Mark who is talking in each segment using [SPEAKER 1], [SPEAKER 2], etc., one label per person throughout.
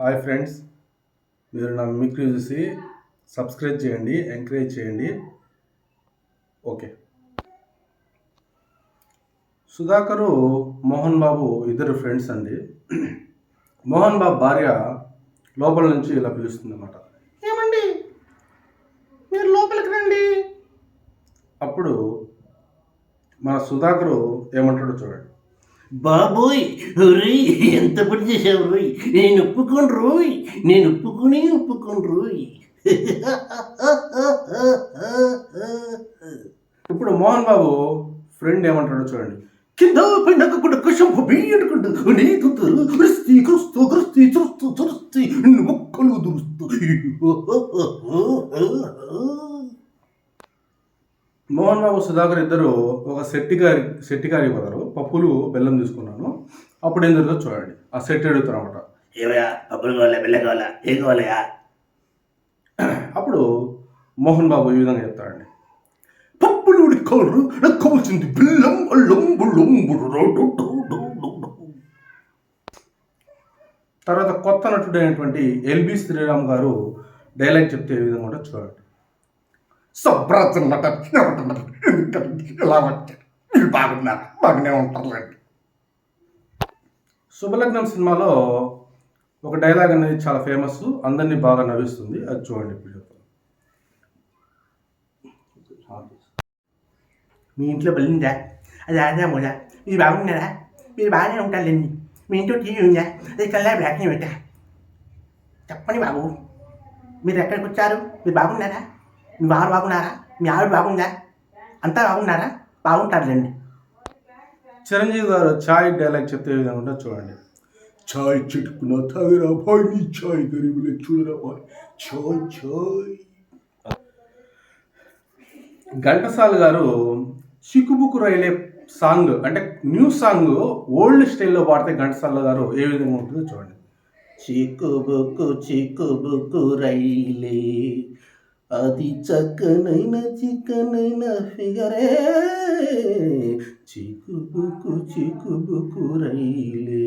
[SPEAKER 1] Hi friends మీరు నా mimicry చూసి సబ్స్క్రైబ్ చేయండి ఎంకరేజ్ చేయండి. ఓకే. సుధాకరు మోహన్ బాబు ఇద్దరు ఫ్రెండ్స్ అండి. మోహన్ బాబు భార్య లోపల నుంచి ఇలా పిలుస్తుంది అన్నమాట
[SPEAKER 2] ఏమండి? మీరు లోపలికి రండి.
[SPEAKER 1] అప్పుడు మన సుధాకరు ఏమంటాడో చూడండి.
[SPEAKER 2] బాబోయ్ రోయ్ ఎంత పని చేసావు రోయ్? నేను ఒప్పుకోను రోయ్ నేను ఒప్పుకుని ఒప్పుకోను రోయ్.
[SPEAKER 1] ఇప్పుడు మోహన్ బాబు ఫ్రెండ్ ఏమంటాడో చూడండి.
[SPEAKER 2] కింద పైన కూడా కషంపు బియ్యడుకుంటు నీ కూతురు క్రిస్తి క్రిస్తు క్రిస్తి చురుస్తు చురుస్తి మొక్కలు దురుస్తు.
[SPEAKER 1] మోహన్ బాబు సుధాకర్ ఇద్దరు ఒక సెట్టి గారి సెట్టి గారికి పోతారు. పప్పులు బెల్లం తీసుకున్నాను అప్పుడు ఏం జరుగుతుందో చూడండి ఆ సెట్ అడుగుతారు అనమాట
[SPEAKER 2] ఏవయా అప్పుడు కావాలా బెల్ల కావాలా ఏం కావాలయా
[SPEAKER 1] అప్పుడు మోహన్ బాబు ఈ విధంగా చెప్తాడండి
[SPEAKER 2] పప్పులు ఉడికారు నాకు కావాల్సింది బెల్లం అల్లం బుల్లం
[SPEAKER 1] తర్వాత కొత్త నటుడు అయినటువంటి ఎల్బి శ్రీరామ్ గారు డైలాగ్ చెప్తే ఏ విధంగా ఉంటుందో చూడండి
[SPEAKER 2] శుభ్రత ఎలా వచ్చారు మీరు బాగున్నారు బాగానే ఉంటారులేండి.
[SPEAKER 1] శుభలగ్నం సినిమాలో ఒక డైలాగ్ అనేది చాలా ఫేమస్ అందరినీ బాగా నవ్విస్తుంది. అది చూడండి ఇప్పుడు
[SPEAKER 2] మీ ఇంట్లో బలిందా అది ఆదా మోదా? మీరు బాగున్నారా? మీరు బాగానే ఉంటారులేండి. మీ ఇంట్లో టీవీ ఉందా? అది కల్లా బ్యాట్ని పెట్టా. చెప్పండి బాబు. మీరు ఎక్కడికి వచ్చారు? మీరు బాగున్నారా? మీ వారు బాగున్నారా? మీ ఆవిడ బాగుందా? అంతా బాగున్నారా? బాగుంటారులేండి.
[SPEAKER 1] చిరంజీవి గారు ఛాయ్ డైలాగ్ చెప్తే ఏ విధంగా ఉంటుందో చూడండి. ఛాయ్ చిటుకున తాగరా భాయ్ నీ ఛాయ్ గరీబులే చూడరా భాయ్. ఛాయ్ ఛాయ్. ఘంటసాల గారు చిక్కుబుక్కు రైలే సాంగ్ అంటే న్యూ సాంగ్ ఓల్డ్ స్టైల్లో పాడితే ఘంటసాల గారు ఏ విధంగా ఉంటుందో చూడండి.
[SPEAKER 2] చిక్కుబుక్కు చిక్కుబుక్కు రైలే. అది చక్కనైన చిక్కనైన ఫిగరే. చిక్కుబుకు చిక్కుబుకు రైలే.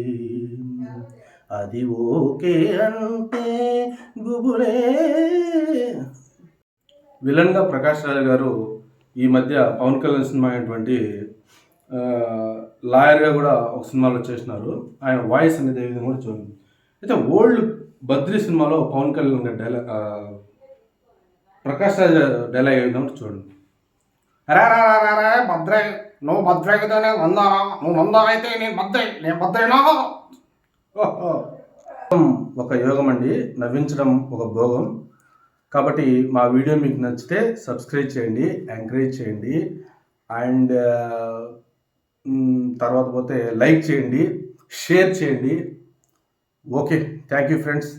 [SPEAKER 2] అది ఓకే అంటే గుబులే
[SPEAKER 1] విలన్గా ప్రకాష్ రాజు గారు ఈ మధ్య పవన్ కళ్యాణ్ సినిమా అయినటువంటి లాయర్గా కూడా ఒక సినిమాలో చేసినారు. ఆయన వాయిస్ అనేది ఏ విధంగా కూడా చూడండి. అయితే ఓల్డ్ బద్రీ సినిమాలో పవన్ కళ్యాణ్ గారి డైలాగ్ ప్రకాష్ రాజ్ డైలాగ్ ఏ చూడండి.
[SPEAKER 2] రా రా రా రా భద్రై నువ్వు భద్రై అయితేనే వందా? నువ్వు వందా అయితే నేను భద్రై నేను భద్రైనా?
[SPEAKER 1] ఒక యోగం అండి. నవ్వించడం ఒక భోగం. కాబట్టి మా వీడియో మీకు నచ్చితే సబ్స్క్రైబ్ చేయండి ఎంకరేజ్ చేయండి. అండ్ తర్వాత పోతే లైక్ చేయండి షేర్ చేయండి. Okay thank you friends.